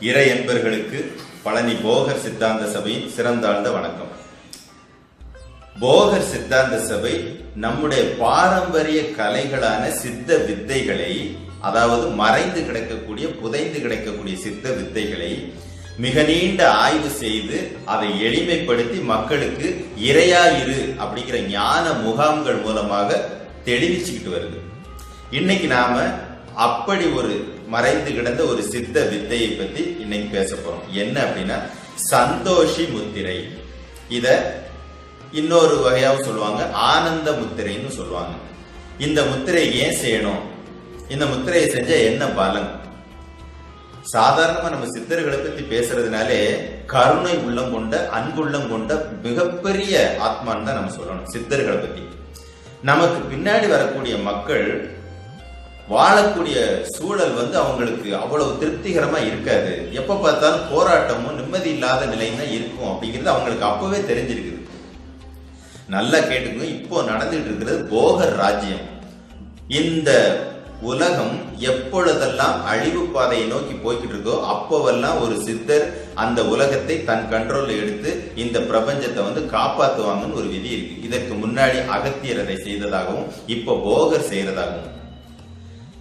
இறை என்பர்களுக்கு பழனி போகர் சித்தாந்த சபையின் சிறந்தாழ்ந்த வணக்கம். போகர் சித்தாந்த சபை நம்முடைய பாரம்பரிய கலைகளான சித்த வித்தைகளை அதாவது மறைந்து கிடக்கக்கூடிய புதைந்து கிடக்கக்கூடிய சித்த வித்தைகளை மிக நீண்ட ஆய்வு செய்து அதை எளிமைப்படுத்தி மக்களுக்கு இறையாயிரு அப்படிங்கிற ஞான முகாம்கள் மூலமாக தெளிவிச்சுக்கிட்டு வருது. இன்னைக்கு நாம அப்படி ஒரு மறைந்து கிடந்த ஒரு சித்த வித்தையை பத்தி இன்னைக்கு பேச போறோம். என்ன அப்படின்னா சந்தோஷி முத்திரை. இத இன்னொரு வகையாவும் சொல்லுவாங்க ஆனந்த முத்திரைன்னு சொல்லுவாங்க. இந்த முத்திரை ஏன் செய்யணும்? இந்த முத்திரையை செஞ்ச என்ன பலன்? சாதாரணமா நம்ம சித்தர்களை பத்தி பேசுறதுனாலே கருணை உள்ளம் கொண்ட அன்புள்ளம் கொண்ட மிகப்பெரிய ஆத்மான்னு தான் நம்ம சொல்லணும் சித்தர்களை பத்தி. நமக்கு பின்னாடி வரக்கூடிய மக்கள் வாழக்கூடிய சூழல் வந்து அவங்களுக்கு அவ்வளவு திருப்திகரமா இருக்காது. எப்ப பார்த்தாலும் போராட்டமும் நிம்மதி இல்லாத நிலையும் தான் இருக்கும் அப்படிங்கிறது அவங்களுக்கு அப்பவே தெரிஞ்சிருக்குது. நல்லா கேட்டுக்கோ இப்போ நடந்துட்டு இருக்கிறது போகர் ராஜ்யம். இந்த உலகம் எப்பொழுதெல்லாம் அழிவு பாதையை நோக்கி போய்கிட்டு இருக்கோ அப்போவெல்லாம் ஒரு சித்தர் அந்த உலகத்தை தன் கண்ட்ரோல்ல எடுத்து இந்த பிரபஞ்சத்தை வந்து காப்பாத்துவாங்கன்னு ஒரு விதி இருக்கு. இதற்கு முன்னாடி அகத்தியர் அதை செய்ததாகவும் இப்போ போகர் செய்யறதாகவும்.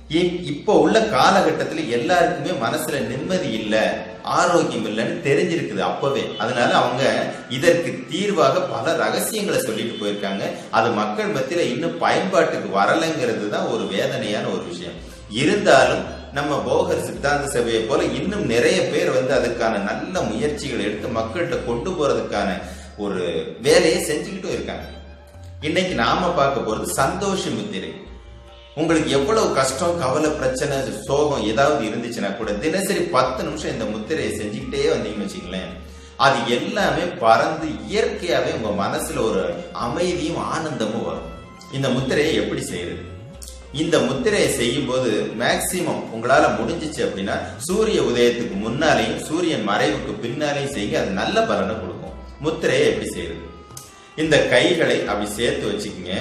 இப்போ உள்ள காலகட்டத்தில் எல்லாருக்குமே மனசுல நிம்மதி இல்லை ஆரோக்கியம் இல்லைன்னு தெரிஞ்சிருக்குது அப்பவே. அதனால அவங்க இதற்கு தீர்வாக பல ரகசியங்களை சொல்லிட்டு போயிருக்காங்க. அது மக்கள் மத்தியில இன்னும் பயன்பாட்டுக்கு வரலைங்கிறது தான் ஒரு வேதனையான ஒரு விஷயம். இருந்தாலும் நம்ம போகர் சித்தாந்த சபையை போல இன்னும் நிறைய பேர் வந்து அதுக்கான நல்ல முயற்சிகளை எடுத்து மக்கள்கிட்ட கொண்டு போறதுக்கான ஒரு வேலையை செஞ்சுக்கிட்டும் இருக்காங்க. இன்னைக்கு நாம பார்க்க போறது சந்தோஷ முத்திரை. உங்களுக்கு எவ்வளவு கஷ்டம் கவலை பிரச்சனை சோகம் ஏதாவது இருந்துச்சுன்னா கூட தினசரி பத்து நிமிஷம் இந்த முத்திரையை செஞ்சுக்கிட்டே வந்தீங்கன்னு வச்சுங்களேன் அது எல்லாமே பறந்து இயற்கையாவே உங்க மனசுல ஒரு அமைதியும் ஆனந்தமும் வரும். இந்த முத்திரையை எப்படி செய்யறது? இந்த முத்திரையை செய்யும் போது மேக்சிமம் உங்களால முடிஞ்சிச்சு அப்படின்னா சூரிய உதயத்துக்கு முன்னாலேயும் சூரியன் மறைவுக்கு பின்னாலேயும் செய்யுங்க. அது நல்ல பலனை கொடுக்கும். முத்திரையை எப்படி செய்யறது? இந்த கைகளை அப்படி சேர்த்து வச்சுக்கோங்க.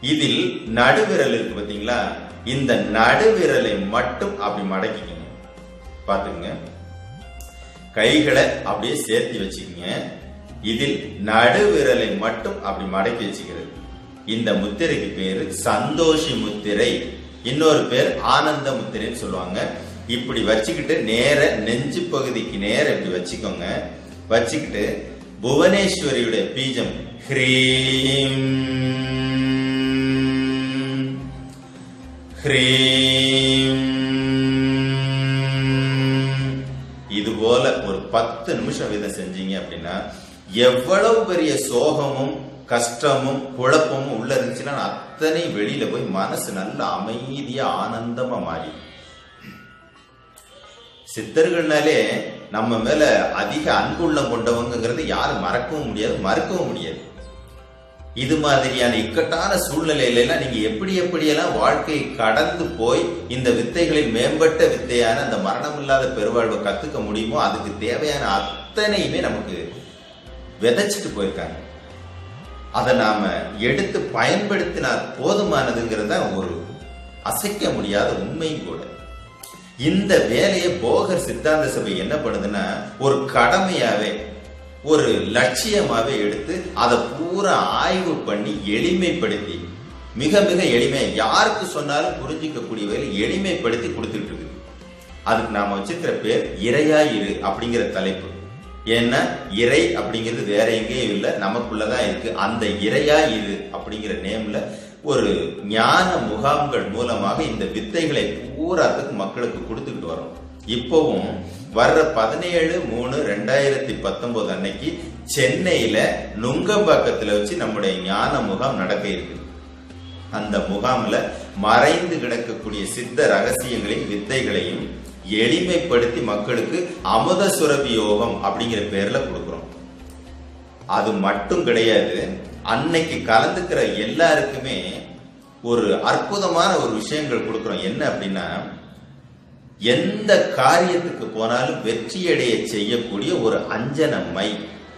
இதில் நடுவிரல் இருக்கு பார்த்தீங்களா இந்த நடுவிரலை மட்டும் அப்படி மடக்கிக்கங்க. பாத்துக்கங்க கைகளை அப்படியே சேர்த்து வச்சுக்கங்க. இதில் நடுவிரலை மட்டும் அப்படி மடக்கி வச்சுக்கிறது. இந்த முத்திரைக்கு பேரு சந்தோஷி முத்திரை. இன்னொரு பேர் ஆனந்த முத்திரைன்னு சொல்லுவாங்க. இப்படி வச்சுக்கிட்டு நேர நெஞ்சு பகுதிக்கு நேர இப்படி வச்சுக்கோங்க. வச்சுக்கிட்டு புவனேஸ்வரியுடைய பீஜம் ஹ்ரீம். ஹ்ரீம் இது போல ஒரு பத்து நிமிஷம் இதை செஞ்சீங்க அப்படின்னா எவ்வளவு பெரிய சோகமும் கஷ்டமும் குழப்பமும் உள்ள இருந்துச்சுன்னா அத்தனை வெளியில போய் மனசு நல்ல அமைதியா ஆனந்தமா மாறி. சித்தர்கள்னாலே நம்ம மேல அதிக அன்புள்ளம் கொண்டவங்கிறது யாரும் மறக்கவும் முடியாது மறுக்கவும் முடியாது. இது மாதிரியான இக்கட்டான சூழ்நிலையில நீங்கள் நீங்க எப்படி எப்படியெல்லாம் வாழ்க்கையை கடந்து போய் இந்த வித்தைகளில் மேம்பட்ட வித்தையான அந்த மரணம் இல்லாத பெருவாழ்வை கத்துக்க முடியுமோ அதுக்கு தேவையான அத்தனையுமே நமக்கு விதைச்சிட்டு போயிருக்காங்க. அதை நாம எடுத்து பயன்படுத்தினால் போதுமானதுங்கிறத ஒரு அசைக்க முடியாத உண்மையும் கூட. இந்த வேலையை போகர் சித்தாந்த சபை என்ன பண்ணுதுன்னா ஒரு கடமையாவே ஒரு லட்சியமாகவே எடுத்து அதை பூரா ஆய்வு பண்ணி எளிமைப்படுத்தி மிக மிக எளிமை யாருக்கு சொன்னாலும் புரிஞ்சிக்கக்கூடிய வகையில் எளிமைப்படுத்தி கொடுத்துட்டு இருக்குது. அதுக்கு நாம வச்சிருக்கிற பேர் இறையாயிரு அப்படிங்கிற தலைப்பு. ஏன்னா இறை அப்படிங்கிறது வேற எங்கேயும் இல்லை நமக்குள்ளதான் இருக்கு. அந்த இறையாயிரு அப்படிங்கிற நேம்ல ஒரு ஞான முகாம்கள் மூலமாக இந்த வித்தைகளை பூராத்துக்கு மக்களுக்கு கொடுத்துக்கிட்டு வரோம். இப்போவும் வர்ற பதினேழு மூணு ரெண்டாயிரத்தி பத்தொன்பது அன்னைக்கு சென்னையில நுங்கம்பாக்கத்துல வச்சு நம்முடைய ஞான முகாம் நடக்க இருக்கு. அந்த முகாம்ல மறைந்து கிடக்கக்கூடிய சித்த ரகசியங்களையும் வித்தைகளையும் எளிமைப்படுத்தி மக்களுக்கு அமுத சுரபி யோகம் அப்படிங்கிற பேர்ல கொடுக்குறோம். அது மட்டும் கிடையாது அன்னைக்கு கலந்துக்கிற எல்லாருக்குமே ஒரு அற்புதமான ஒரு விஷயங்கள் கொடுக்குறோம். என்ன அப்படின்னா எந்த காரியத்துக்கு போனாலும் வெற்றியடைய செய்யக்கூடிய ஒரு அஞ்சனம்மை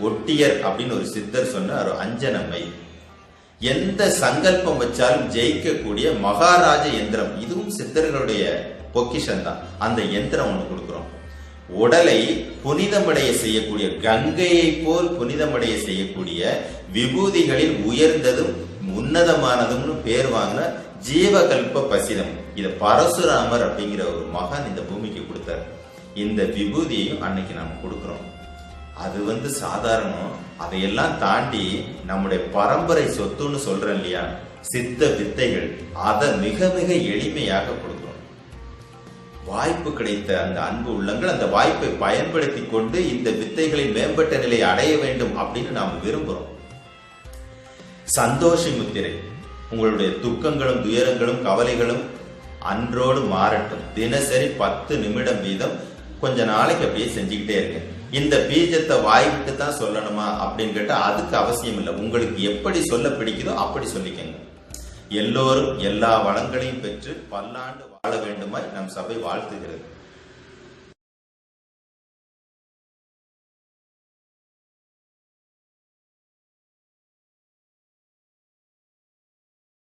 ஒட்டியர் அப்படின்னு ஒரு சித்தர் சொன்ன ஒரு அஞ்சனம்மை. எந்த சங்கல்பம் வச்சாலும் ஜெயிக்கக்கூடிய மகாராஜ எந்திரம். இதுவும் சித்தர்களுடைய பொக்கிஷன் தான். அந்த எந்திரம் ஒன்று கொடுக்குறோம். உடலை புனிதமடைய செய்யக்கூடிய கங்கையை போல் புனிதமடைய செய்யக்கூடிய விபூதிகளில் உயர்ந்ததும் உன்னதமானதும்னு பேர் வாங்கின ஜீவகல்ப பசிதம். இத பரசுராமர் அப்படிங்கிற ஒரு மகான் இந்த பூமிக்கு கொடுத்தார். இந்த விபூதியையும் அன்னைக்கு நாம் கொடுக்கிறோம். அது வந்து சாதாரணம். அதையெல்லாம் தாண்டி நம்முடைய பரம்பரை சொத்துன்னு சொல்றேன் இல்லையா? சித்த வித்தைகள். அதை மிக மிக எளிமையாக கொடுக்கிறோம். வாய்ப்பு கிடைத்த அந்த அன்பு உள்ளங்கள் அந்த வாய்ப்பை பயன்படுத்தி கொண்டு இந்த வித்தைகளை மேம்பட்ட நிலை அடைய வேண்டும் அப்படின்னு நாம் விரும்புகிறோம் சந்தோஷி முத்திரை. உங்களுடைய துக்கங்களும் துயரங்களும் கவலைகளும் அன்றோடு மாறட்டும். தினசரி பத்து நிமிடம் வீதம் கொஞ்ச நாளைக்கு அப்படியே செஞ்சுக்கிட்டே இருக்கேன் இந்த பீஜத்தை வாய்விட்டு தான் சொல்லணுமா அப்படின்னு கேட்டால் அதுக்கு அவசியம் இல்லை. உங்களுக்கு எப்படி சொல்ல பிடிக்குதோ அப்படி சொல்லிக்கங்க. எல்லோரும் எல்லா வளங்களையும் பெற்று பல்லாண்டு வாழ வேண்டுமாய் நம் சபை வாழ்த்துகிறது.